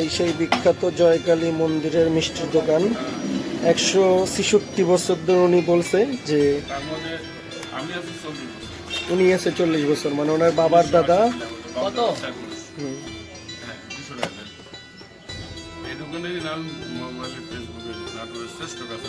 এই সেই বিখ্যাত জয়কালী মন্দিরের মিষ্টির দোকান। একশো ছেষট্টি বছর ধরে উনি বলছে যে উনি আছে চল্লিশ বছর মানে ওনার বাবার দাদা। কত? এই দোকানের নাম মোবাইলের ফেসবুকে নাটোরের শ্রেষ্ঠ কাছে